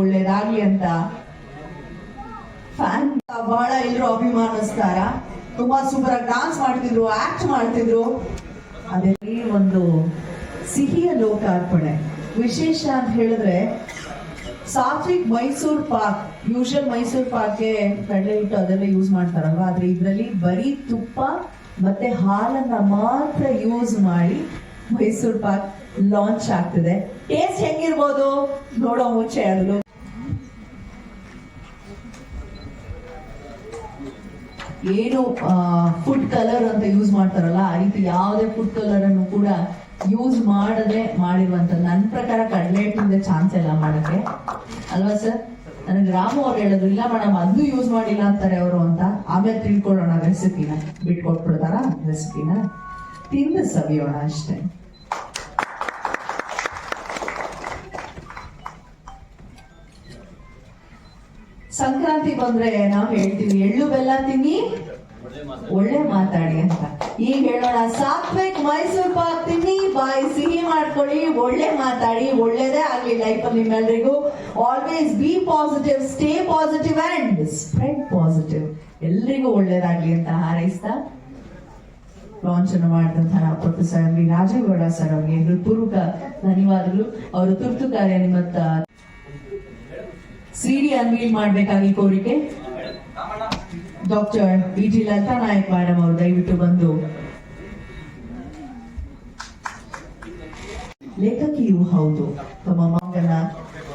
ಒಳ್ಳೇದಾಗ್ಲಿ ಅಂತ. ಫ್ಯಾನ್ ಬಹಳ ಎಲ್ಲರೂ ಅಭಿಮಾನಿಸ್ತಾರ. ತುಂಬಾ ಸೂಪರ್ ಆಗಿ ಡಾನ್ಸ್ ಮಾಡ್ತಿದ್ರು ಆಕ್ಟ್ ಮಾಡ್ತಿದ್ರು. ಅದೇ ಒಂದು ಸಿಹಿಯ ಲೋಕಾರ್ಪಣೆ ವಿಶೇಷ ಅಂತ ಹೇಳಿದ್ರೆ ಸಾತ್ವಿಕ್ ಮೈಸೂರ್ ಪಾಕ್ ಯೂಶಲ್ ಮೈಸೂರ್ ಪಾಕ್ಗೆ ಕಡಲೆ ಹಿಟ್ಟು ಅದೆಲ್ಲ ಯೂಸ್ ಮಾಡ್ತಾರಲ್ವಾ? ಆದ್ರೆ ಇದರಲ್ಲಿ ಬರೀ ತುಪ್ಪ ಮತ್ತೆ ಹಾಲನ್ನ ಮಾತ್ರ ಯೂಸ್ ಮಾಡಿ ಮೈಸೂರ್ ಪಾಕ್ ಲಾಂಚ್ ಆಗ್ತಿದೆ. ಟೇಸ್ಟ್ ಹೆಂಗಿರ್ಬೋದು? ನೋಡೋ ಮುಂಚೆ ಅದು ಏನು ಫುಡ್ ಕಲರ್ ಅಂತ ಯೂಸ್ ಮಾಡ್ತಾರಲ್ಲ, ಆ ರೀತಿ ಯಾವುದೇ ಫುಡ್ ಕಲರ್ ಅನ್ನು ಕೂಡ ಯೂಸ್ ಮಾಡದೆ ಮಾಡಿರುವಂತ ನನ್ನ ಪ್ರಕಾರ ಕಡಲೆ ಹಿಟ್ಟಿಂದ ಚಾನ್ಸ್ ಇಲ್ಲ ಮಾಡಕ್ಕೆ. ಅಲ್ವಾ ಸರ್ ನನಗೆ ರಾಮು ಅವ್ರು ಹೇಳಿದ್ರು, ಇಲ್ಲ ಮೇಡಮ್ ಅದು ಯೂಸ್ ಮಾಡಿಲ್ಲ ಅಂತಾರೆ ಅವರು ಅಂತ. ಆಮೇಲೆ ತಿಳ್ಕೊಳ್ಳೋಣ ರೆಸಿಪಿನ ಬಿಟ್ಕೊಟ್ಬಿಡ್ತಾರ? ರೆಸಿಪಿನ ತಿಂದು ಸವಿಯೋಣ ಅಷ್ಟೇ. ಸಂಕ್ರಾಂತಿ ಬಂದ್ರೆ ನಾವು ಹೇಳ್ತೀವಿ, ಎಳ್ಳು ಬೆಲ್ಲ ತಿನ್ನಿ, ಒಳ್ಳೆ ಮಾತಾಡಿ ಅಂತ. ಈಗ ಹೇಳೋಣ, ಸಾತ್ವಿಕ್ ಮೈಸೂರ್ ಪಾಕ್ ತಿನ್ನಿ, ಬಾಯಿ ಸಿಹಿ ಮಾಡ್ಕೊಳ್ಳಿ, ಒಳ್ಳೆ ಮಾತಾಡಿ, ಒಳ್ಳೇದೇ ಆಗ್ಲಿ ಲೈಫ್ ಅಲ್ಲಿ ನಿಮ್ಮೆಲ್ರಿಗೂ. Always be positive stay positive and spread positive ಎಲ್ರಿಗೂ ಒಳ್ಳೇದಾಗ್ಲಿ ಅಂತ ಹಾರೈಸ್ತಾ ಲಾಂಚ್ ಅನ್ನು ಮಾಡಿದಂತಹ ಪ್ರೊಫೆಸರ್ ವಿ ರಾಜೇಗೌಡ ಸರ್ ಅವರಿಗೆ ಹೃತ್ಪೂರ್ವಕ ಧನ್ಯವಾದಗಳು. ಅವರು ತುರ್ತು ಕಾರ್ಯ ನಿಮಿತ್ತ ಸಿಡಿ ಅನ್ವೀಲ್ ಮಾಡಬೇಕಾಗಿ ಕೋರಿಕೆ. Doctor B G Nayak madam ಅವರು ದಯವಿಟ್ಟು ಬಂದು. ಲೇಖಕಿಯೂ ಹೌದು. ತಮ್ಮ ಮಗನ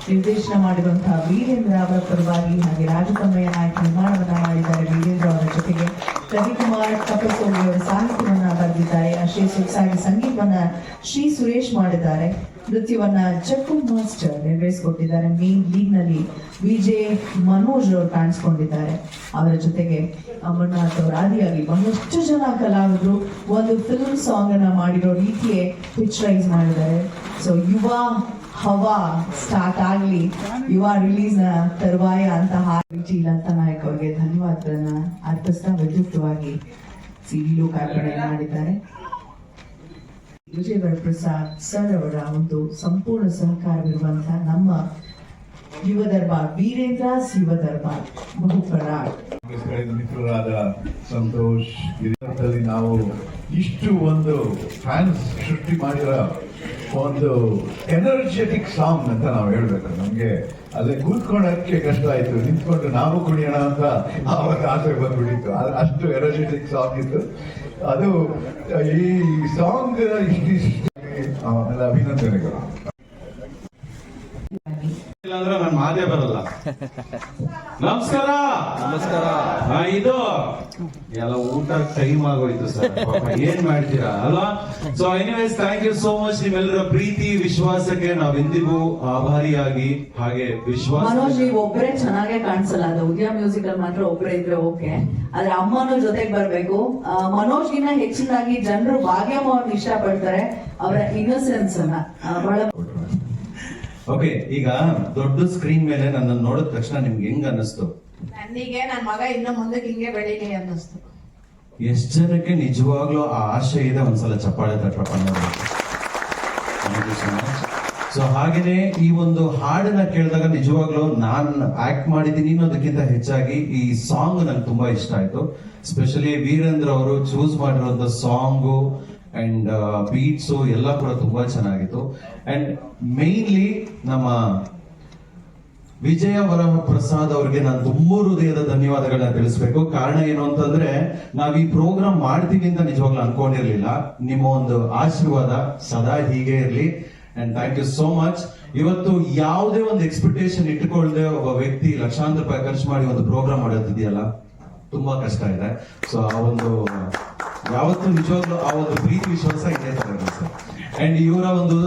ನಿರ್ದೇಶನ ಮಾಡಿರುವಂತಹ ವೀರೇಂದ್ರ ಅವರ ಪರವಾಗಿ ಹಾಗೆ ರಾಜಕಮ್ಮಯ್ಯ ನಾಯಕ್ ನಿರ್ಮಾಣವನ್ನ ಮಾಡಿದ್ದಾರೆ ವೀರೇಂದ್ರ ಅವರ ಜೊತೆಗೆ. ರವಿಕುಮಾರ್ ತಪಸ್ಸೋಳಿ ಅವರ ಸಾಹಿತ್ಯವನ್ನ ಬರೆದಿದ್ದಾರೆ ಶ್ರೀ ಸುಖಸಾಗಿ ಸಂಗೀತವನ್ನ ಶ್ರೀ ಸುರೇಶ್ ಮಾಡಿದ್ದಾರೆ. ನೃತ್ಯವನ್ನ ಚಕ್ಕು ಮಾಸ್ಟರ್ ನಿರ್ವಹಿಸಿಕೊಟ್ಟಿದ್ದಾರೆ. ಮೇನ್ ಲೀಗ್ನಲ್ಲಿ ವಿಜಯ್, ಮನೋಜ್ ಅವರು ಕಾಣಿಸ್ಕೊಂಡಿದ್ದಾರೆ. ಅವರ ಜೊತೆಗೆ ಅಮರ್ನಾಥ್ ಅವರು ಆದಿಯಾಗಿ ಬಹಳಷ್ಟು ಜನ ಕಲಾವಿದರು. ಒಂದು ಫಿಲ್ಮ್ ಸಾಂಗ್ ಅನ್ನ ಮಾಡಿರೋ ರೀತಿಯೇ ಪಿಕ್ಚರೈಸ್ ಮಾಡಿದ್ದಾರೆ. ಸೊ ಯುವ ಹವಾ ಸ್ಟಾರ್ಟ್ ಆಗ್ಲಿ, ಯುವ ರಿಲೀಸ್ನ ತರುವಾಯ ಅಂತಹ ವಿಜಿ ಲತಾ ಅವರಿಗೆ ಧನ್ಯವಾದಗಳನ್ನ ಅರ್ಪಿಸ್ತಾ ವಿದ್ಯುಕ್ತವಾಗಿ ಸಿಡಿ ಕಾರ್ಪಣೆ ಮಾಡಿದ್ದಾರೆ. ವಿಜಯ ಪ್ರಸಾದ್ ಸರ್ ಅವರ ಒಂದು ಸಂಪೂರ್ಣ ಸಹಕಾರವಿರುವಂತಹ ನಮ್ಮ ಯುವ ದರ್ಬಾರ್, ವೀರೇಂದ್ರ ಯುವ ದರ್ಬಾರ್ ಕಾಂಗ್ರೆಸ್ಗಳಿಂದ ಮಿತ್ರರಾದ ಸಂತೋಷ್ ನಾವು ಇಷ್ಟು ಒಂದು ಫ್ಯಾನ್ಸ್ ಸೃಷ್ಟಿ ಮಾಡಿರೋ ಒಂದು ಎನರ್ಜೆಟಿಕ್ ಸಾಂಗ್ ಅಂತ ನಾವು ಹೇಳ್ಬೇಕು. ನಮ್ಗೆ ಅದೇ ಕೂತ್ಕೊಳ್ಳೋಕ್ಕೆ ಕಷ್ಟ ಆಯ್ತು. ನಿಂತ್ಕೊಂಡು ನಾವು ಕುಣಿಯೋಣ ಅಂತ ಆವಾಗ ಆಸೆ ಬಂದ್ಬಿಟ್ಟಿತ್ತು. ಅಷ್ಟು ಎನರ್ಜೆಟಿಕ್ ಸಾಂಗ್ ಇತ್ತು. ಅದು ಈ ಸಾಂಗ್ ಇಷ್ಟಿಷ್ಟು ಅಭಿನಂದನೆಗಳು. ನನ್ ಬರಲ್ಲ. ನಮಸ್ಕಾರ. ನಮಸ್ಕಾರ. ಇದು ಎಲ್ಲ ಊಟ ಟೈಮ್ ಆಗೋಯ್ತು ಸರ್. ಏನ್ ಮಾಡ್ತೀರಾ ಅಲ್ಲ so anyways thank you so much ನಿಮ್ಮೆಲ್ಲರ ಪ್ರೀತಿ ವಿಶ್ವಾಸಕ್ಕೆ ನಾವೆಂದಿಗೂ ಆಭಾರಿಯಾಗಿ ಹಾಗೆ ವಿಶ್ವಾಸ ಮನೋಜ್ ನೀವು ಒಬ್ಬರೇ ಚೆನ್ನಾಗೆ ಕಾಣಿಸಲ್ಲ. ಅದು ಉದಯ ಮ್ಯೂಸಿಕ್ ಅಲ್ಲಿ ಮಾತ್ರ ಒಬ್ಬರೇ ಇದ್ರೆ ಓಕೆ ಆದ್ರೆ ಅಮ್ಮನ ಜೊತೆಗೆ ಬರ್ಬೇಕು. ಮನೋಜ್ ಗಿನ್ನ ಹೆಚ್ಚಿನಾಗಿ ಜನರು ಭಾಗ್ಯಮ್ಮ ಅವ್ರನ್ನ ಇಷ್ಟಪಡ್ತಾರೆ ಅವರ ಇನ್ನೋಸೆನ್ಸ್ ಅನ್ನ ಬಹಳ ಓಕೆ ಈಗ ದೊಡ್ಡ ಸ್ಕ್ರೀನ್ ಮೇಲೆ ನನ್ನ ನೋಡಿದ ತಕ್ಷಣ ನಿಮ್ಗೆ ಹೆಂಗ್ ಅನ್ನಿಸ್ತು? ನನಗೆ ನನ್ನ ಮಗ ಇನ್ನು ಮುಂದಕ್ಕೆ ಹಿಂಗೆ ಬೆಳೀಲಿ ಅನ್ನಿಸ್ತು. ಎಷ್ಟ್ ಜನಕ್ಕೆ ನಿಜವಾಗ್ಲೂ ಆ ಆಶೆ ಇದೆ ಒಂದ್ಸಲ ಚಪ್ಪಾಳೆ ತಟ್ಟಪ್ಪ ಸೊ ಹಾಗೇನೆ ಈ ಒಂದು ಹಾಡನ್ನ ಕೇಳಿದಾಗ ನಿಜವಾಗ್ಲೂ ನಾನ್ ಆಕ್ಟ್ ಮಾಡಿದ್ದೀನಿ ಅನ್ನೋದಕ್ಕಿಂತ ಹೆಚ್ಚಾಗಿ ಈ ಸಾಂಗ್ ನಂಗೆ ತುಂಬಾ ಇಷ್ಟ ಆಯ್ತು. ಸ್ಪೆಷಲಿ ವೀರೇಂದ್ರ ಅವರು ಚೂಸ್ ಮಾಡಿರುವಂತ ಸಾಂಗು ಅಂಡ್ ಬೀಟ್ಸು ಎಲ್ಲ ಕೂಡ ತುಂಬಾ ಚೆನ್ನಾಗಿತ್ತು. ಅಂಡ್ ಮೇನ್ಲಿ ನಮ್ಮ ವಿಜಯ ವರಹ ಪ್ರಸಾದ್ ಅವ್ರಿಗೆ ನಾನು ತುಂಬಾ ಹೃದಯದ ಧನ್ಯವಾದಗಳನ್ನ ತಿಳಿಸ್ಬೇಕು. ಕಾರಣ ಏನು ಅಂತಂದ್ರೆ, ನಾವ್ ಈ ಪ್ರೋಗ್ರಾಮ್ ಮಾಡ್ತೀವಿ ಅಂತ ನಿಜವಾಗ್ಲೂ ಅನ್ಕೊಂಡಿರ್ಲಿಲ್ಲ. ನಿಮ್ಮ ಒಂದು ಆಶೀರ್ವಾದ ಸದಾ ಹೀಗೆ ಇರ್ಲಿ. And thank you so much ಇವತ್ತು ಯಾವುದೇ ಒಂದು ಎಕ್ಸ್ಪೆಕ್ಟೇಷನ್ ಇಟ್ಕೊಳ್ಳದೆ ಒಬ್ಬ ವ್ಯಕ್ತಿ ಲಕ್ಷಾಂತರ ರೂಪಾಯಿ ಖರ್ಚು ಮಾಡಿ ಒಂದು ಪ್ರೋಗ್ರಾಮ್ ಮಾಡೋದಿದೆಯಲ್ಲ ತುಂಬಾ ಕಷ್ಟ ಇದೆ. ಸೊ ಆ ಒಂದು ಯಾವತ್ತು ನಿಜವಾಗ್ಲೂ ಆ ಒಂದು ಪ್ರೀತಿ ವಿಶ್ವಾಸ ಇದೆ ಸರ್ ಅಂಡ್ ಇವರ ಒಂದು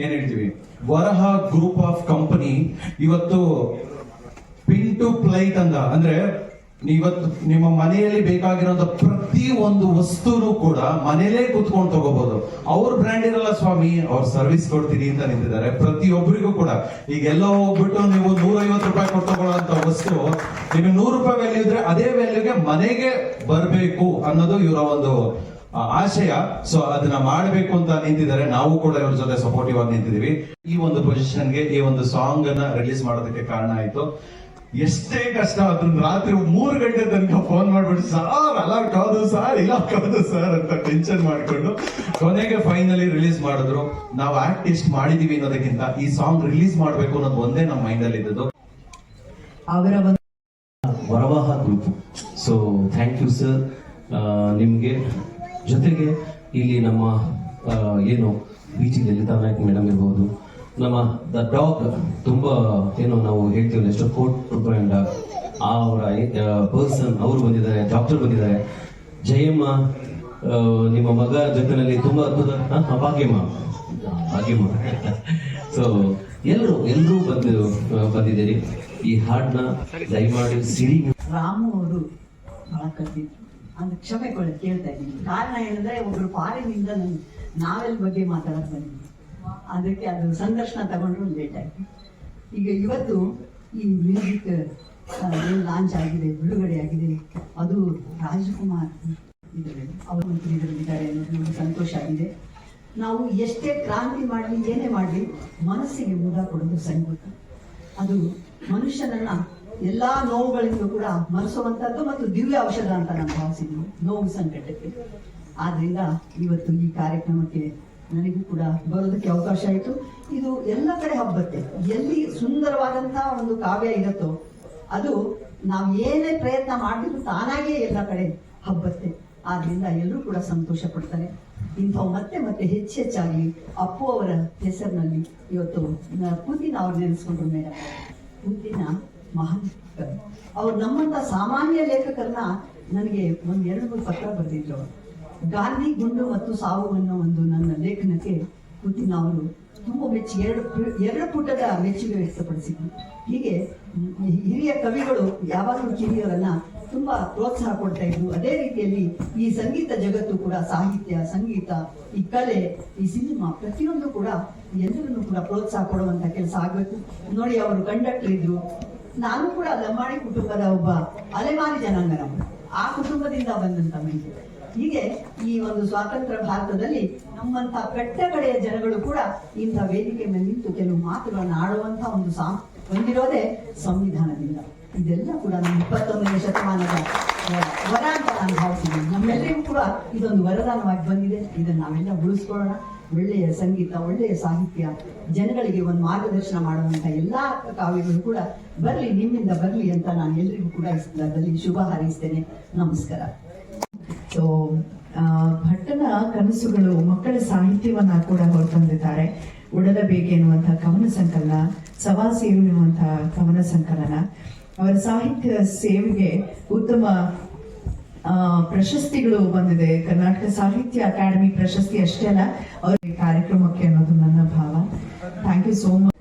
ಏನ್ ಹೇಳ್ತೀವಿ? ವರಹ ಗ್ರೂಪ್ ಆಫ್ ಕಂಪನಿ ಇವತ್ತು ಪಿನ್ ಟು ಪ್ಲೈಟ್ ಅಂತ ಅಂದ್ರೆ ಇವತ್ತು ನಿಮ್ಮ ಮನೆಯಲ್ಲಿ ಬೇಕಾಗಿರೋಂತ ಪ್ರತಿ ಒಂದು ವಸ್ತುನು ಕೂಡ ಮನೇಲೇ ಕುತ್ಕೊಂಡು ತಗೋಬಹುದು ಅವ್ರ ಬ್ರ್ಯಾಂಡ್ ಇರಲ್ಲ ಸ್ವಾಮಿ, ಅವ್ರ ಸರ್ವಿಸ್ ಕೊಡ್ತೀನಿ ಅಂತ ನಿಂತಿದ್ದಾರೆ. ಪ್ರತಿಯೊಬ್ಬರಿಗೂ ಕೂಡ. ಈಗ ಎಲ್ಲೋ ಹೋಗ್ಬಿಟ್ಟು ನೀವು ನೂರೈವತ್ತು ರೂಪಾಯಿ ಕೊಟ್ಟು ವಸ್ತು, ನಿಮಗೆ ನೂರು ರೂಪಾಯಿ ವ್ಯಾಲ್ಯೂ ಇದ್ರೆ ಅದೇ ವ್ಯಾಲ್ಯೂಗೆ ಮನೆಗೆ ಬರಬೇಕು ಅನ್ನೋದು ಇವರ ಒಂದು ಆಶಯ. ಸೊ ಅದನ್ನ ಮಾಡಬೇಕು ಅಂತ ನಿಂತಿದ್ದಾರೆ. ನಾವು ಕೂಡ ಇವ್ರ ಜೊತೆ ಸಪೋರ್ಟಿವ್ ಆಗಿ ನಿಂತಿದೀವಿ ಈ ಒಂದು ಪೊಸಿಷನ್ಗೆ ಈ ಒಂದು ಸಾಂಗ್ ಅನ್ನ ರಿಲೀಸ್ ಮಾಡೋದಕ್ಕೆ ಕಾರಣ ಆಯ್ತು. ಎಷ್ಟೇ ಕಷ್ಟ ಆದ್ರೂ ರಾತ್ರಿ ಮೂರು ಗಂಟೆ ತನಕ ಫೋನ್ ಮಾಡ್ಬಿಟ್ಟು ಸರ್ ಅಲರ್ಟ್ ಹೌದು ಸರ್ ಇಲ್ಲ ಹೌದು ಸರ್ ಅಂತ ಟೆನ್ಷನ್ ಮಾಡ್ಕೊಂಡು ಕೊನೆಗೆ ಫೈನಲಿ ರಿಲೀಸ್ ಮಾಡಿದ್ರು. ನಾವು ಆಕ್ಟ್ ಎಷ್ಟು ಮಾಡಿದೀವಿ ಅನ್ನೋದಕ್ಕಿಂತ ಈ ಸಾಂಗ್ ರಿಲೀಸ್ ಮಾಡ್ಬೇಕು ಅನ್ನೋದು ಒಂದೇ ನಮ್ಮ ಮೈಂಡ್ ಅಲ್ಲಿ ಇದ್ದದ್ದು. ಅವರ ಒಂದು Varavaha group so thank you sir ನಿಮಗೆ ಜೊತೆಗೆ ಇಲ್ಲಿ ನಮ್ಮ ಏನು B G Lalitha Nayak madam ಇರ್ಬೋದು. ನಮ್ಮ ದ ಡಾಗ್ ತುಂಬಾ ಏನು ನಾವು ಹೇಳ್ತೀವಿ ಎಷ್ಟೋ ಕೋಟ್ ರೂಪಾಯಿ ಡಾಗ್ ಆ ಅವರ ಪರ್ಸನ್ ಅವರು ಬಂದಿದ್ದಾರೆ ಡಾಕ್ಟರ್ ಬಂದಿದ್ದಾರೆ. ಜಯಮ್ಮ ನಿಮ್ಮ ಮಗ ಜೊತೆನಲ್ಲಿ ತುಂಬಾ ಅದ್ಭುತ ಭಾಗ್ಯಮ್ಮ. ಭಾಗ್ಯಮ್ಮ. ಸೊ ಎಲ್ಲರೂ ಎಲ್ಲರೂ ಬಂದು ಬಂದಿದ್ದೀರಿ. ಈ ಹಾಡನ್ನ ದಯಮಾಡಿ ಸಿಡಿ. ರಾಮು ಅವರು ಕ್ಷಮೆ ಕೊಡ ಕೇಳ್ತಾ ಇದ್ದೀನಿ. ಕಾರಣ ಏನಂದ್ರೆ, ಒಬ್ರು ಫಾರಿನಿಂದ ನನ್ ನಾವೆಲ್ ಬಗ್ಗೆ ಮಾತಾಡಕ್ ಬಂದಿದ್ವಿ ಅದಕ್ಕೆ ಅದು ಸಂದರ್ಶನ ತಗೊಂಡ್ರು ಲೇಟ್ ಆಯ್ತು. ಈಗ ಇವತ್ತು ಈ ಮ್ಯೂಸಿಕ್ ಲಾಂಚ್ ಆಗಿದೆ, ಬಿಡುಗಡೆ ಆಗಿದೆ, ಅದು ರಾಜಕುಮಾರ್ ಅವರು ಇದರಲ್ಲಿದ್ದಾರೆ ನಮ್ಗೆ ಸಂತೋಷ ಆಗಿದೆ. ನಾವು ಎಷ್ಟೇ ಕ್ರಾಂತಿ ಮಾಡಲಿ, ಏನೇ ಮಾಡಲಿ, ಮನಸ್ಸಿಗೆ ಮುದ ಕೊಡೋದು ಸಂಗೀತ. ಅದು ಮನುಷ್ಯನನ್ನ ಎಲ್ಲಾ ನೋವುಗಳಿಂದ ಕೂಡ ಮನಸ್ಸುವಂಥದ್ದು ಮತ್ತು ದಿವ್ಯ ಔಷಧ ಅಂತ ನಾನು ಭಾವಿಸಿದ್ವಿ ನೋವು ಸಂಕಟಕ್ಕೆ. ಆದ್ರಿಂದ ಇವತ್ತು ಈ ಕಾರ್ಯಕ್ರಮಕ್ಕೆ ನನಗೂ ಕೂಡ ಬರೋದಕ್ಕೆ ಅವಕಾಶ ಆಯಿತು. ಇದು ಎಲ್ಲ ಕಡೆ ಹಬ್ಬತ್ತೆ. ಎಲ್ಲಿ ಸುಂದರವಾದಂತಹ ಒಂದು ಕಾವ್ಯ ಇರುತ್ತೋ, ಅದು ನಾವು ಏನೇ ಪ್ರಯತ್ನ ಮಾಡಿದ್ರು ತಾನಾಗಿಯೇ ಎಲ್ಲ ಕಡೆ ಹಬ್ಬತ್ತೆ. ಆದ್ರಿಂದ ಎಲ್ಲರೂ ಕೂಡ ಸಂತೋಷ ಪಡ್ತಾರೆ. ಇಂಥವು ಮತ್ತೆ ಮತ್ತೆ ಹೆಚ್ಚು ಹೆಚ್ಚಾಗಿ ಅಪ್ಪು ಅವರ ಹೆಸರಿನಲ್ಲಿ ಇವತ್ತು ಪುತಿನ ಅವ್ರು ನೆನೆಸ್ಕೊಂಡ್ರು ಮೇಡಮ್ ಪುತಿನ ಮಹಾನ್ ಅವ್ರು ನಮ್ಮಂತ ಸಾಮಾನ್ಯ ಲೇಖಕರನ್ನ ನನಗೆ ಒಂದು ಎರಡು ಮೂರು ಪತ್ರ ಬರೆದಿದ್ರು ಗಾಂಧಿ ಗುಂಡು ಮತ್ತು ಸಾವು ಅನ್ನೋ ಒಂದು ನನ್ನ ಲೇಖನಕ್ಕೆ ಪುಟಿನ್ ಅವರು ತುಂಬಾ ಮೆಚ್ಚುಗೆ ಎರಡು ಎರಡು ಪುಟದ ಮೆಚ್ಚುಗೆ ವ್ಯಕ್ತಪಡಿಸಿದ್ರು. ಹೀಗೆ ಹಿರಿಯ ಕವಿಗಳು, ಯಾವಾಗಲೂ ಕಿರಿಯರನ್ನ ತುಂಬಾ ಪ್ರೋತ್ಸಾಹ ಕೊಡ್ತಾ ಇದ್ರು. ಅದೇ ರೀತಿಯಲ್ಲಿ ಈ ಸಂಗೀತ ಜಗತ್ತು ಕೂಡ, ಸಾಹಿತ್ಯ, ಸಂಗೀತ, ಈ ಕಲೆ, ಈ ಸಿನಿಮಾ ಪ್ರತಿಯೊಂದು ಕೂಡ ಎಲ್ಲರನ್ನು ಕೂಡ ಪ್ರೋತ್ಸಾಹ ಕೊಡುವಂತ ಕೆಲಸ ಆಗಬೇಕು. ನೋಡಿ, ಅವರು ಕಂಡಕ್ಟರ್ ಇದ್ರು. ನಾನು ಕೂಡ ಲಂಬಾಣಿ ಕುಟುಂಬದ ಒಬ್ಬ ಅಲೆಮಾರಿ ಜನಾಂಗನವರು ಆ ಕುಟುಂಬದಿಂದ ಬಂದಂತ ಮಹಿಳೆ. ಹೀಗೆ ಈ ಒಂದು ಸ್ವಾತಂತ್ರ್ಯ ಭಾರತದಲ್ಲಿ ನಮ್ಮಂತ ಕಟ್ಟ ಕಡೆಯ ಜನಗಳು ಕೂಡ ಇಂಥ ವೇದಿಕೆ ಮೇಲೆ ನಿಂತು ಕೆಲವು ಮಾತುಗಳನ್ನು ಆಡುವಂತ ಒಂದು ಸಾ, ಹೊಂದಿರೋದೇ ಸಂವಿಧಾನದಿಂದ. ಇದೆಲ್ಲ ಕೂಡ ನಮ್ಮ ಇಪ್ಪತ್ತೊಂದನೇ ಶತಮಾನದ ವರ ಅಂತ ನಾನು ಭಾವಿಸಿದ್ದೀನಿ ನಮ್ಮೆಲ್ಲರಿಗೂ ಕೂಡ ಇದೊಂದು ವರದಾನವಾಗಿ ಬಂದಿದೆ. ಇದನ್ನ ನಾವೆಲ್ಲ ಉಳಿಸ್ಕೊಳ್ಳೋಣ. ಒಳ್ಳೆಯ ಸಂಗೀತ, ಒಳ್ಳೆಯ ಸಾಹಿತ್ಯ, ಜನಗಳಿಗೆ ಒಂದು ಮಾರ್ಗದರ್ಶನ ಮಾಡುವಂತ ಎಲ್ಲಾ ಕಾವ್ಯಗಳು ಕೂಡ ಬರಲಿ, ನಿಮ್ಮಿಂದ ಬರಲಿ ಅಂತ ನಾನು ಎಲ್ರಿಗೂ ಕೂಡ ಈ ಸಂದರ್ಭದಲ್ಲಿ ಶುಭ ಹಾರೈಸ್ತೇನೆ. ನಮಸ್ಕಾರ. ಸೊ ಭಟ್ಟನ ಕನಸುಗಳು ಮಕ್ಕಳ ಸಾಹಿತ್ಯವನ್ನ ಕೂಡ ಹೊರತಂದಿದ್ದಾರೆ. ಉಡಲಬೇಕೆನ್ನುವಂತಹ ಕವನ ಸಂಕಲನ ಸವಾ ಸೇವೆ ಎನ್ನುವಂತಹ ಕವನ ಸಂಕಲನ. ಅವರ ಸಾಹಿತ್ಯ ಸೇವೆಗೆ ಉತ್ತಮ ಪ್ರಶಸ್ತಿಗಳು ಬಂದಿದೆ. ಕರ್ನಾಟಕ ಸಾಹಿತ್ಯ ಅಕಾಡೆಮಿ ಪ್ರಶಸ್ತಿ ಅಷ್ಟೇ ಅಲ್ಲ, ಅವರ ಕಾರ್ಯಕ್ರಮಕ್ಕೆ ಅನ್ನೋದು ನನ್ನ ಭಾವ. ಥ್ಯಾಂಕ್ ಯು ಸೋ ಮಚ್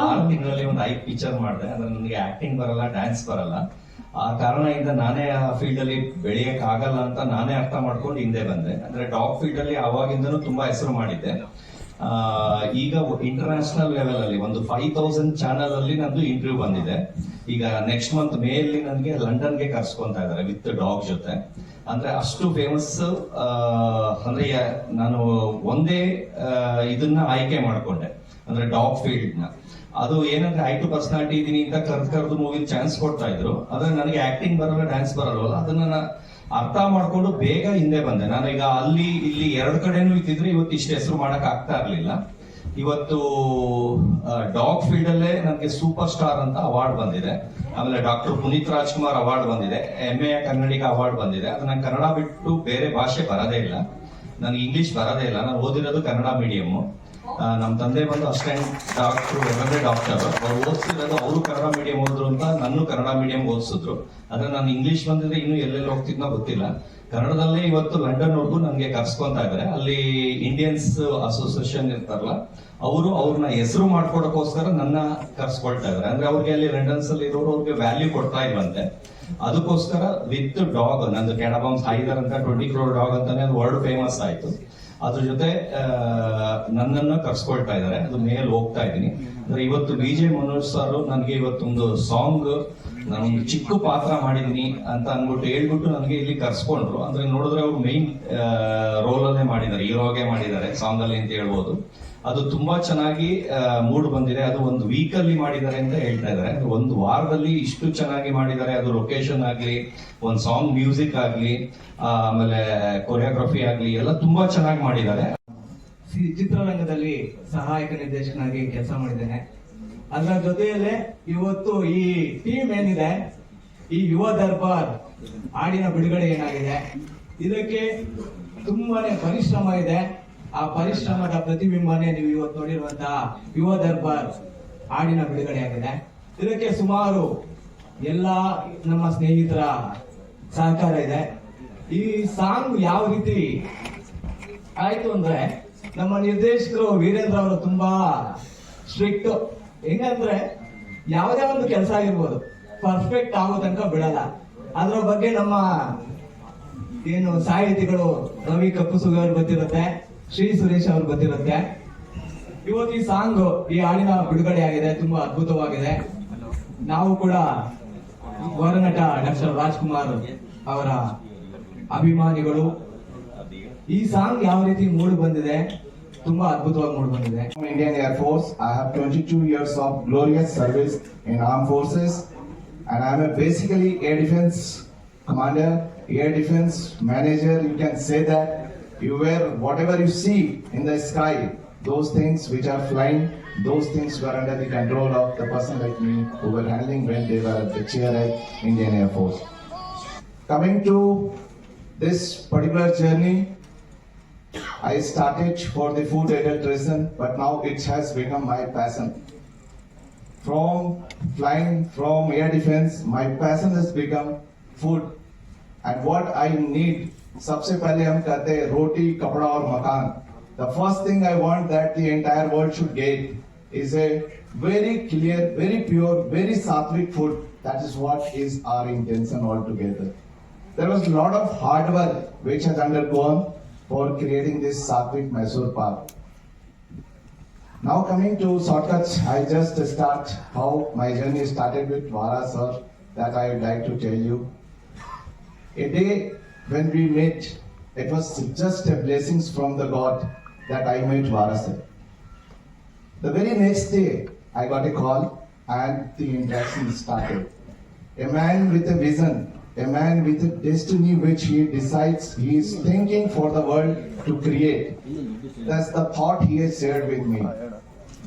ಆರು ತಿಂಗಳಲ್ಲಿ ಒಂದು ಐದು ಪಿಕ್ಚರ್ ಮಾಡಿದೆ. ಅಂದ್ರೆ ನನಗೆ ಆಕ್ಟಿಂಗ್ ಬರಲ್ಲ ಡ್ಯಾನ್ಸ್ ಬರಲ್ಲ. ಆ ಕಾರಣದಿಂದ ನಾನೇ ಆ ಫೀಲ್ಡ್ ಅಲ್ಲಿ ಬೆಳೆಯಕ್ ಆಗಲ್ಲ ಅಂತ ನಾನೇ ಅರ್ಥ ಮಾಡ್ಕೊಂಡು ಹಿಂದೆ ಬಂದೆ. ಅಂದ್ರೆ ಡಾಗ್ ಫೀಲ್ಡ್ ಅಲ್ಲಿ ಅವಾಗಿಂದನೂ ತುಂಬಾ ಹೆಸರು ಮಾಡಿದ್ದೆ. ಈಗ ಇಂಟರ್ನ್ಯಾಷನಲ್ ಲೆವೆಲ್ ಅಲ್ಲಿ ಒಂದು ಫೈವ್ ತೌಸಂಡ್ ಚಾನಲ್ ಅಲ್ಲಿ ನಂದು ಇಂಟರ್ವ್ಯೂ ಬಂದಿದೆ. ಈಗ ನೆಕ್ಸ್ಟ್ ಮಂತ್ ಮೇ ಅಲ್ಲಿ ನನಗೆ ಲಂಡನ್ಗೆ ಕರ್ಸ್ಕೊಂತ ಇದ್ದಾರೆ ವಿತ್ ಡಾಗ್ ಜೊತೆ. ಅಂದ್ರೆ ಅಷ್ಟು ಫೇಮಸ್ ಅಂದ್ರೆ ನಾನು ಒಂದೇ ಇದನ್ನ ಆಯ್ಕೆ ಮಾಡ್ಕೊಂಡೆ. ಅಂದ್ರೆ ಡಾಗ್ ಫೀಲ್ಡ್ನ ಅದು ಏನಂದ್ರೆ ಐ ಟು ಪರ್ಸನಾಲಿಟಿ ಇದೀನಿ ಅಂತ ಕರ್ದ್ ಕರೆದು ಮೂವಿ ಚಾನ್ಸ್ ಕೊಡ್ತಾ ಇದ್ರು. ಅದ್ರ ನನಗೆ ಆಕ್ಟಿಂಗ್ ಬರಲ್ಲ ಡ್ಯಾನ್ಸ್ ಬರಲ್ವಲ್ಲ? ಅದನ್ನ ನಾನು ಅರ್ಥ ಮಾಡ್ಕೊಂಡು ಬೇಗ ಹಿಂದೆ ಬಂದೆ. ನಾನು ಈಗ ಅಲ್ಲಿ ಇಲ್ಲಿ ಎರಡು ಕಡೆನೂ ಇದ್ದಿದ್ರೆ ಇವತ್ತು ಇಷ್ಟು ಹೆಸರು ಮಾಡಕ್ ಆಗ್ತಾ ಇರ್ಲಿಲ್ಲ. ಇವತ್ತು ಡಾಗ್ ಫೀಲ್ಡ್ ಅಲ್ಲೇ ನನಗೆ ಸೂಪರ್ ಸ್ಟಾರ್ ಅಂತ ಅವಾರ್ಡ್ ಬಂದಿದೆ. ಆಮೇಲೆ ಡಾಕ್ಟರ್ ಪುನೀತ್ ರಾಜ್ಕುಮಾರ್ ಅವಾರ್ಡ್ ಬಂದಿದೆ. ಎಂ ಎ ಕನ್ನಡಿಗ ಅವಾರ್ಡ್ ಬಂದಿದೆ. ಅದು ನಂಗೆ ಕನ್ನಡ ಬಿಟ್ಟು ಬೇರೆ ಭಾಷೆ ಬರದೇ ಇಲ್ಲ. ನನಗೆ ಇಂಗ್ಲಿಷ್ ಬರದೇ ಇಲ್ಲ. ನಾನು ಓದಿರೋದು ಕನ್ನಡ ಮೀಡಿಯಂ ಆ, ನಮ್ಮ ತಂದೆ ಬಂದು ಅಸಿಸ್ಟೆಂಟ್ ಡಾಕ್ಟರ್ ಎರಡನೇ ಡಾಕ್ಟರ್. ಅವ್ರು ಓದಿಸಿದಾಗ ಅವರು ಕನ್ನಡ ಮೀಡಿಯಂ ಓದಿದ್ರು ಅಂತ ನನ್ನ ಕನ್ನಡ ಮೀಡಿಯಂ ಓದಿಸಿದ್ರು. ಆದ್ರೆ ನಾನು ಇಂಗ್ಲಿಷ್ ಬಂದಿದ್ರೆ ಇನ್ನೂ ಎಲ್ಲೆಲ್ಲಿ ಹೋಗ್ತಿದ್ನೋ ಗೊತ್ತಿಲ್ಲ. ಕನ್ನಡದಲ್ಲೇ ಇವತ್ತು ಲಂಡನ್ ವರ್ಗು ನನಗೆ ಕರ್ಸ್ಕೊಂತ ಇದ್ದಾರೆ ಅಲ್ಲಿ ಇಂಡಿಯನ್ಸ್ ಅಸೋಸಿಯೇಷನ್ ಇರ್ತಾರಲ್ಲ, ಅವರು ಅವ್ರನ್ನ ಹೆಸರು ಮಾಡ್ಕೊಡಕ್ಕೋಸ್ಕರ ನನ್ನ ಕರ್ಸ್ಕೊಳ್ತಾ ಇದ್ದಾರೆ ಅಂದ್ರೆ ಅವ್ರಿಗೆ ಅಲ್ಲಿ ಲಂಡನ್ಸ್ ಅಲ್ಲಿ ಇರೋರು ಅವ್ರಿಗೆ ವ್ಯಾಲ್ಯೂ ಕೊಡ್ತಾ ಇಲ್ವಂತೆ. ಅದಕ್ಕೋಸ್ಕರ ವಿತ್ ಡಾಗ್ ನಂದು ಕೆಡಬಾಂಬ್ಸ್ ಐದರ್ ಅಂತ ಟ್ವೆಂಟಿ ಕ್ರೋರ್ ಡಾಗ್ ಅಂತಾನೆ ವರ್ಲ್ಡ್ ಫೇಮಸ್ ಆಯ್ತು. ಅದ್ರ ಜೊತೆ ನನ್ನನ್ನ ಕರ್ಸ್ಕೊಳ್ತಾ ಇದ್ದಾರೆ. ಅದು ಮೇಲೆ ಹೋಗ್ತಾ ಇದ್ದೀನಿ. ಅಂದ್ರೆ ಇವತ್ತು ಬಿ ಜೆ ಮನೋಜ್ ಸರ್ ನನಗೆ ಇವತ್ತೊಂದು ಸಾಂಗ್ ನಾನೊಂದು ಚಿಕ್ಕ ಪಾತ್ರ ಮಾಡಿದೀನಿ ಅಂತ ಅನ್ಬಿಟ್ಟು ಹೇಳ್ಬಿಟ್ಟು ನನಗೆ ಇಲ್ಲಿ ಕರ್ಸ್ಕೊಂಡ್ರು. ಅಂದ್ರೆ ನೋಡಿದ್ರೆ ಅವ್ರು ಮೈನ್ ರೋಲ್ ಅಲ್ಲೇ ಮಾಡಿದ್ದಾರೆ, ಹೀರೋಗೆ ಮಾಡಿದ್ದಾರೆ ಸಾಂಗ್ ಅಲ್ಲಿ ಅಂತ ಹೇಳ್ಬೋದು. ಅದು ತುಂಬಾ ಚೆನ್ನಾಗಿ ಮೂಡ್ ಬಂದಿದೆ. ಅದು ಒಂದು ವೀಕ್ ಅಲ್ಲಿ ಮಾಡಿದ್ದಾರೆ ಅಂತ ಹೇಳ್ತಾ ಇದ್ದಾರೆ. ಒಂದು ವಾರದಲ್ಲಿ ಇಷ್ಟು ಚೆನ್ನಾಗಿ ಮಾಡಿದ್ದಾರೆ. ಅದು ಲೊಕೇಶನ್ ಆಗ್ಲಿ, ಒಂದು ಸಾಂಗ್ ಮ್ಯೂಸಿಕ್ ಆಗ್ಲಿ ಆಮೇಲೆ ಕೊರಿಯೋಗ್ರಫಿ ಆಗ್ಲಿ, ಎಲ್ಲ ತುಂಬಾ ಚೆನ್ನಾಗಿ ಮಾಡಿದ್ದಾರೆ. ಚಿತ್ರರಂಗದಲ್ಲಿ ಸಹಾಯಕ ನಿರ್ದೇಶಕನಾಗಿ ಕೆಲಸ ಮಾಡಿದ್ದೇನೆ. ಅದರ ಜೊತೆಯಲ್ಲೇ ಇವತ್ತು ಈ ಟೀಮ್ ಏನಿದೆ, ಈ ಯುವ ದರ್ಬಾರ್ ಹಾಡಿನ ಬಿಡುಗಡೆ ಏನಾಗಿದೆ, ಇದಕ್ಕೆ ತುಂಬಾನೇ ಪರಿಶ್ರಮ ಇದೆ. ಆ ಪರಿಶ್ರಮದ ಪ್ರತಿಬಿಂಬನೇ ನೀವು ಇವತ್ತು ನೋಡಿರುವಂತಹ ಯುವ ದರ್ಬಾರ್ ಹಾಡಿನ ಬಿಡುಗಡೆಯಾಗಿದೆ ಇದಕ್ಕೆ ಸುಮಾರು ಎಲ್ಲ ನಮ್ಮ ಸ್ನೇಹಿತರ ಸಹಕಾರ ಇದೆ. ಈ ಸಾಂಗ್ ಯಾವ ರೀತಿ ಆಯ್ತು ಅಂದ್ರೆ ನಮ್ಮ ನಿರ್ದೇಶಕರು ವೀರೇಂದ್ರ ಅವರು ತುಂಬಾ ಸ್ಟ್ರಿಕ್ಟ್. ಹೆಂಗಂದ್ರೆ ಯಾವುದೇ ಒಂದು ಕೆಲಸ ಆಗಿರ್ಬೋದು, ಪರ್ಫೆಕ್ಟ್ ಆಗೋ ತನಕ ಬಿಡಲ್ಲ. ಅದರ ಬಗ್ಗೆ ನಮ್ಮ ಏನು ಸಾಹಿತಿಗಳು ರವಿ ಕಪ್ಪು ಸುಗರ್ ಗೊತ್ತಿರುತ್ತೆ. ಶ್ರೀ ಸುರೇಶ್ ಅವರು ಗೊತ್ತಿರುತ್ತೆ. ಇವತ್ತು ಈ ಸಾಂಗ್ ಈ ಹಾಡಿನ ಬಿಡುಗಡೆ ಆಗಿದೆ ತುಂಬಾ ಅದ್ಭುತವಾಗಿದೆ. ನಾವು ಕೂಡ ವರನಟ ಡಾಕ್ಟರ್ ರಾಜ್ಕುಮಾರ್ ಅವರ ಅಭಿಮಾನಿಗಳು. ಈ ಸಾಂಗ್ ಯಾವ ರೀತಿ ಮೂಡ್ ಬಂದಿದೆ, ತುಂಬಾ ಅದ್ಭುತವಾಗಿ ಮೂಡ್ ಬಂದಿದೆ. Indian air force I have twenty two years of glorious service in arm forces and I am basically air defence commander air defence manager you can say that you wear whatever you see in the sky, those things which are flying, those things were under the control of the person like me who were handling when they were at the chair at Indian Air Force. Coming to this particular journey, I started for the food adulteration, but now it has become my passion. From flying, from air defense, my passion has become food. And what I need, सबसे पहले हम कहते हैं रोटी कपड़ा और मकान। The first thing I want that the entire world should get is a very clear very pure very satvik food that is what is our intention all together there was lot of hard work which has undergone for creating this satvik Mysore pak Now coming to shortcuts, I just start how my journey started with Vara sir that I would like to tell you. A day when we met, it was just a blessings from the God that I met Vara sir. The very next day, I got a call and the interaction started. A man with a vision, a man with a destiny which he decides he is thinking for the world to create. That's the thought he has shared with me.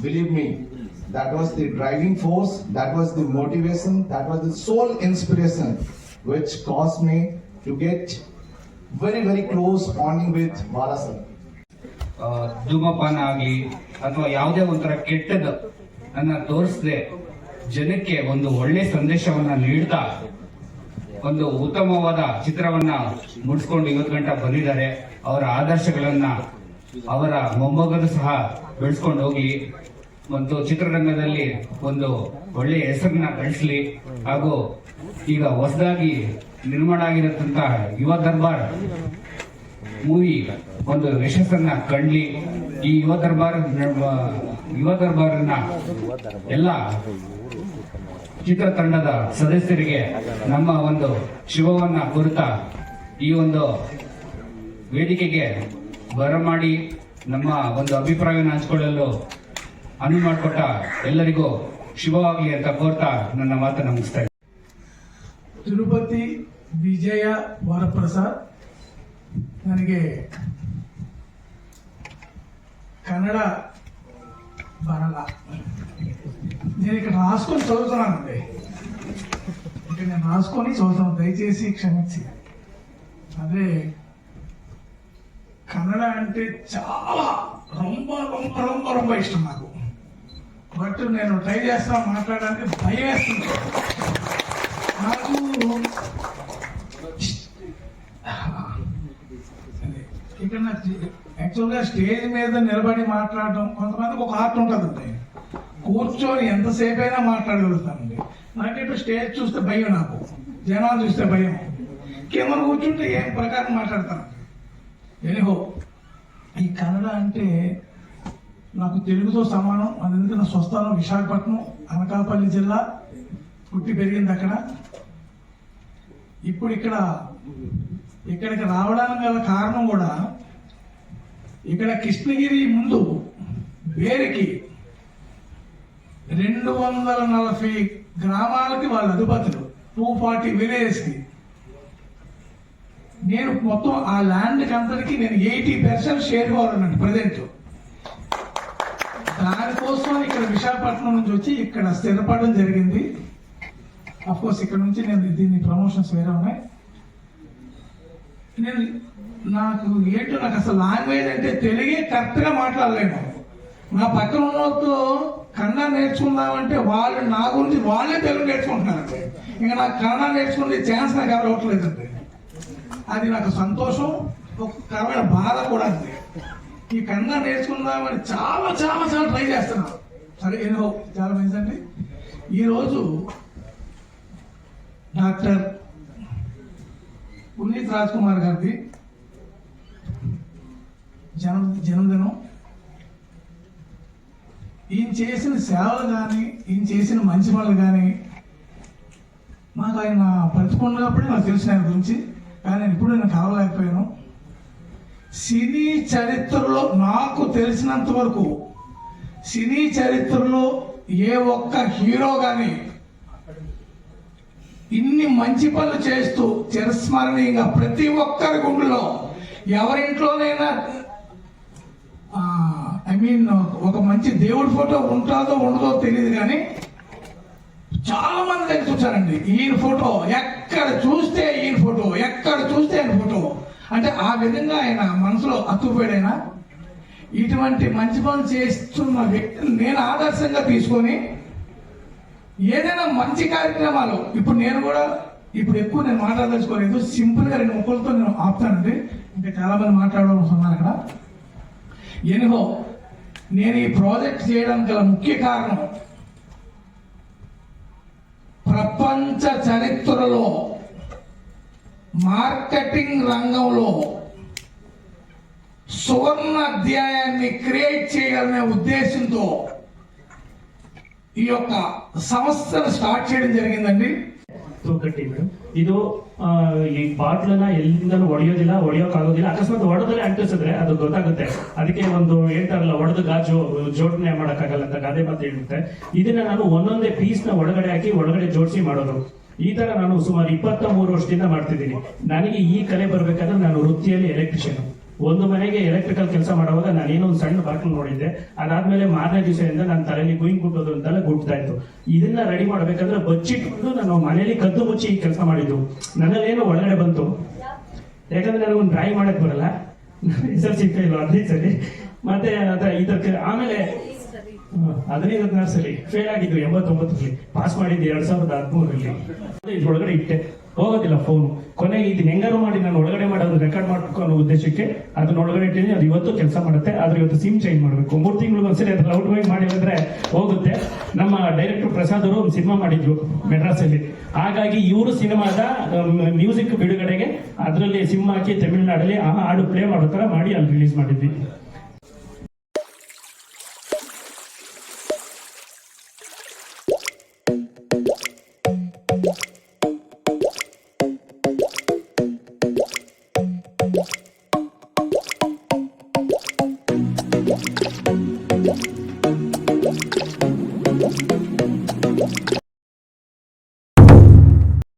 Believe me, that was the driving force, that was the motivation, that was the sole inspiration which caused me to get very, very close bonding with Bala sir. ಧೂಮಪಾನ ಆಗಲಿ ಅಥವಾ ಯಾವುದೇ ಒಂಥರ ಕೆಟ್ಟದ್ದು ಅನ್ನ ತೋರಿಸದೆ ಜನಕ್ಕೆ ಒಂದು ಒಳ್ಳೆ ಸಂದೇಶವನ್ನ ನೀಡ್ತಾ ಒಂದು ಉತ್ತಮವಾದ ಚಿತ್ರವನ್ನ ಮುಡಿಸ್ಕೊಂಡು ಇವತ್ತು ಗಂಟ ಬಂದಿದ್ದಾರೆ ಅವರ ಆದರ್ಶಗಳನ್ನ ಅವರ ಮೊಮ್ಮಗನು ಸಹ ಬೆಳೆಸ್ಕೊಂಡು ಹೋಗ್ಲಿ ಮತ್ತು ಚಿತ್ರರಂಗದಲ್ಲಿ ಒಂದು ಒಳ್ಳೆಯ ಹೆಸರನ್ನ ಗಳಿಸ್ಲಿ ಹಾಗೂ ಈಗ ಹೊಸದಾಗಿ ನಿರ್ಮಾಣ ಆಗಿರತಕ್ಕಂತಹ ಯುವ ದರ್ಬಾರ್ ಮೂವಿ ಒಂದು ಯಶಸ್ಸನ್ನ ಕಂಡ್ಲಿ ಈ ಯುವ ದರ್ಬಾರ್ ಯುವ ದರ್ಬಾರನ್ನ ಎಲ್ಲ ಚಿತ್ರತಂಡದ ಸದಸ್ಯರಿಗೆ ನಮ್ಮ ಒಂದು ಶುಭವನ್ನ ಕುರಿತ ಈ ಒಂದು ವೇದಿಕೆಗೆ ಬರಮಾಡಿ ನಮ್ಮ ಒಂದು ಅಭಿಪ್ರಾಯವನ್ನು ಹಂಚಿಕೊಳ್ಳಲು ಅನುವು ಮಾಡಿಕೊಟ್ಟ ಎಲ್ಲರಿಗೂ ಶುಭವಾಗಲಿ ಅಂತ ಕೋರ್ತಾ ನನ್ನ ಮಾತನ್ನು ಮುಗಿಸ್ತಾ ವಿಜಯ ವರಪ್ರಸಾದ್ ನನಗೆ కన్నడ బరల నేను ఇక్కడ రాసుకొని చదువుతున్నానండి ఇక్కడ నేను రాసుకొని చదువుతాను దయచేసి క్షమించి అదే కన్నడ అంటే చాలా రొంబ రొంబ రొంబ రొంబ ఇష్టం నాకు బట్ నేను ట్రై చేస్తా మాట్లాడడానికి భయం వేస్తుంది నాకు ఇక్కడ యాక్చువల్గా స్టేజ్ మీద నిలబడి మాట్లాడడం కొంతమందికి ఒక ఆర్ట్ ఉంటుందండి కూర్చొని ఎంతసేపు అయినా మాట్లాడగలుగుతానండి నాకేంటో స్టేజ్ చూస్తే భయం నాకు. జనాలు చూస్తే భయం. కింద కూర్చుంటే ఏం ప్రకారం మాట్లాడతాను ఎనిహో ఈ కన్నడ అంటే నాకు తెలుగుతో సమానం. అది ఎందుకంటే నా స్వస్థానం విశాఖపట్నం అనకాపల్లి జిల్లా పుట్టి పెరిగింది అక్కడ. ఇప్పుడు ఇక్కడ ఇక్కడికి రావడానికి గల కారణం కూడా ఇక్కడ కృష్ణగిరి ముందు వేరికి రెండు వందల నలభై గ్రామాలకి వాళ్ళ అధిపతులు టూ ఫార్టీ విలేజెస్కి నేను మొత్తం ఆ ల్యాండ్కి అందరికీ నేను ఎయిటీ పర్సెంట్ షేర్ కావాలన్నాను ప్రజెంట్. దానికోసం ఇక్కడ విశాఖపట్నం నుంచి వచ్చి ఇక్కడ స్థిరపడడం జరిగింది. కోర్స్ ఇక్కడ నుంచి నేను దీన్ని ప్రమోషన్స్ వేరే ఉన్నాయి. నేను నాకు ఏంటో నాకు అసలు లాంగ్వేజ్ అంటే తెలుగే కరెక్ట్గా మాట్లాడలేను. నా పక్కన ఉన్నతో కన్నడ నేర్చుకుందామంటే వాళ్ళు నా గురించి వాళ్ళే తెలుగు నేర్చుకుంటున్నారండి. ఇంకా నాకు కన్నడ నేర్చుకునే ఛాన్స్ నాకు ఎవరు అవ్వట్లేదండి అది నాకు సంతోషం ఒక కరమైన బాధ కూడా అండి. ఈ కన్నడ నేర్చుకుందామని చాలా చాలా చాలా ట్రై చేస్తున్నాను. సరే ఏదో చాలా మంచిదండి. ఈరోజు డాక్టర్ పునీత్ రాజ్ కుమార్ గారిది జన్మ జన్మదినం. ఈయన చేసిన సేవలు కానీ ఈయన చేసిన మంచి పనులు కానీ నాకు ఆయన బ్రతికున్నప్పుడే నాకు తెలిసిన ఆయన గురించి. కానీ నేను ఇప్పుడు నేను కలవలేకపోయాను సినీ చరిత్రలో నాకు తెలిసినంత వరకు సినీ చరిత్రలో ఏ ఒక్క హీరో కానీ ఇన్ని మంచి పనులు చేస్తూ చిరస్మరణీయంగా ప్రతి ఒక్కరి గుండెలో ఎవరింట్లోనైనా ఐ మీన్ ఒక మంచి దేవుడి ఫోటో ఉంటుందో ఉండదో తెలియదు కానీ చాలా మంది దగ్గర చూసారండి ఈయన ఫోటో ఎక్కడ చూస్తే ఈయన ఫోటో ఎక్కడ చూస్తే ఆయన ఫోటో. అంటే ఆ విధంగా ఆయన మనసులో అతుకుపోయాడైనా ఇటువంటి మంచి పనులు చేస్తున్న వ్యక్తిని నేను ఆదర్శంగా తీసుకొని ఏదైనా మంచి కార్యక్రమాలు ఇప్పుడు నేను కూడా ఇప్పుడు ఎక్కువ నేను మాట్లాడదలుచుకోలేదు సింపుల్గా రెండు ముక్కలతో నేను ఆపుతానండి. ఇంకా చాలా మంది మాట్లాడవలసి ఉన్నారు అక్కడ ఎనిహో నేను ఈ ప్రాజెక్ట్ చేయడం గల ముఖ్య కారణం ప్రపంచ చరిత్రలో మార్కెటింగ్ రంగంలో సువర్ణ అధ్యాయాన్ని క్రియేట్ చేయాలనే ఉద్దేశంతో ఈ యొక్క సంస్థను స్టార్ట్ చేయడం జరిగిందండి ತೂಕಟ್ಟಿ ಮೇಡಮ್ ಇದು ಆ, ಈ ಬಾಟ್ಲನ್ನ ಎಲ್ಲಿಂದಲೂ ಒಡೆಯೋದಿಲ್ಲ ಒಡೆಯೋಕ್ಕಾಗೋದಿಲ್ಲ ಅಕಸ್ಮಾತ್ ಒಡೆದ್ರೆ ಅಂಟಿಸಿದ್ರೆ ಅದು ಗೊತ್ತಾಗುತ್ತೆ ಅದಕ್ಕೆ ಒಂದು ಹೇಳ್ತಾರಲ್ಲ ಒಡೆದು ಗಾಜು ಜೋಡಣೆ ಮಾಡಕ್ಕಾಗಲ್ಲ ಅಂತ ಗಾದೆ ಮಾತು ಹೇಳುತ್ತೆ ಇದನ್ನ ನಾನು ಒಂದೊಂದೇ ಪೀಸ್ ನ ಒಳಗಡೆ ಹಾಕಿ ಒಳಗಡೆ ಜೋಡಿಸಿ ಮಾಡೋದು ಈ ತರ ನಾನು ಸುಮಾರು ಇಪ್ಪತ್ತ ಮೂರು ವರ್ಷದಿಂದ ಮಾಡ್ತಿದ್ದೀನಿ ನನಗೆ ಈ ಕಲೆ ಬರ್ಬೇಕಾದ್ರೆ ನಾನು ವೃತ್ತಿಯಲ್ಲಿ ಎಲೆಕ್ಟ್ರಿಷಿಯನ್ ಒಂದು ಮನೆಗೆ ಎಲೆಕ್ಟ್ರಿಕಲ್ ಕೆಲಸ ಮಾಡುವಾಗ ನಾನು ಏನೋ ಒಂದು ಸಣ್ಣ ಬಾಟ್ಲು ನೋಡಿದ್ದೆ. ಅದಾದ್ಮೇಲೆ ಮಾರನೇ ದಿವಸದಿಂದ ನನ್ನ ತಲೆಯಲ್ಲಿ ಗುಯಿಂಗ್ ಕುಟ್ಟೋದು ಅಂತೆಲ್ಲ ಗುಟ್ತಾ ಇತ್ತು. ಇದನ್ನ ರೆಡಿ ಮಾಡ್ಬೇಕಂದ್ರೆ ಬಚ್ಚಿಟ್ಕೊಂಡು ನಾನು ಮನೆಯಲ್ಲಿ ಕದ್ದು ಮುಚ್ಚಿ ಕೆಲಸ ಮಾಡಿದ್ದು. ನನ್ನಲ್ಲೇನೋ ಒಳಗಡೆ ಬಂತು. ಯಾಕಂದ್ರೆ ನನಗೊಂದು ಡ್ರಾಯಿಂಗ್ ಮಾಡಕ್ ಬರಲ್ಲ. ಹೆಸರು ಸಿಗ್ತಾ ಇಲ್ಲ ಅದೇ ಸರಿ. ಮತ್ತೆ ಅದ ಇದಕ್ಕೆ ಆಮೇಲೆ ಹದಿನೈದು, ಹದಿನಾರು ಸರಿ ಫೇಲ್ ಆಗಿದ್ದು ಎಂಬತ್ತೊಂಬತ್ತರಲ್ಲಿ ಪಾಸ್ ಮಾಡಿದ್ದು ಎರಡ್ ಸಾವಿರದ ಹದಿಮೂರರಲ್ಲಿ. ಇದ್ರೊಳಗಡೆ ಇಟ್ಟೆ. ಹೋಗೋದಿಲ್ಲ ಫೋನ್ ಕೊನೆಗೆ ಇದನ್ನ ಹೆಂಗಾರು ಮಾಡಿ ನಾನು ಒಳಗಡೆ ಮಾಡೋದು ರೆಕಾರ್ಡ್ ಮಾಡ್ಬೇಕು ಅನ್ನೋ ಉದ್ದೇಶಕ್ಕೆ ಅದನ್ನ ಒಳಗಡೆ ಇಟ್ಟಿನಿ ಅದು ಇವತ್ತು ಕೆಲಸ ಮಾಡುತ್ತೆ. ಆದ್ರೆ ಇವತ್ತು ಸಿಮ್ ಚೇಂಜ್ ಮಾಡಬೇಕು. ಮೂರು ತಿಂಗಳು ಒಂದ್ಸರಿ ಅದ್ರ ಔಟ್ ಗೋಯಿಂಗ್ ಮಾಡಿದ್ರೆ ಹೋಗುತ್ತೆ. ನಮ್ಮ ಡೈರೆಕ್ಟರ್ ಪ್ರಸಾದ್ ಅವರು ಒಂದು ಸಿನಿಮಾ ಮಾಡಿದ್ರು ಮೆಡ್ರಾಸ್ ಅಲ್ಲಿ ಹಾಗಾಗಿ ಇವರು ಸಿನಿಮಾದ ಮ್ಯೂಸಿಕ್ ಬಿಡುಗಡೆಗೆ ಅದರಲ್ಲಿ ಸಿಮ್ ಹಾಕಿ ತಮಿಳುನಾಡಲ್ಲಿ ಆ ಹಾಡು ಪ್ಲೇ ಮಾಡೋ ತರ ಮಾಡಿ ಅಲ್ಲಿ ರಿಲೀಸ್ ಮಾಡಿದ್ವಿ.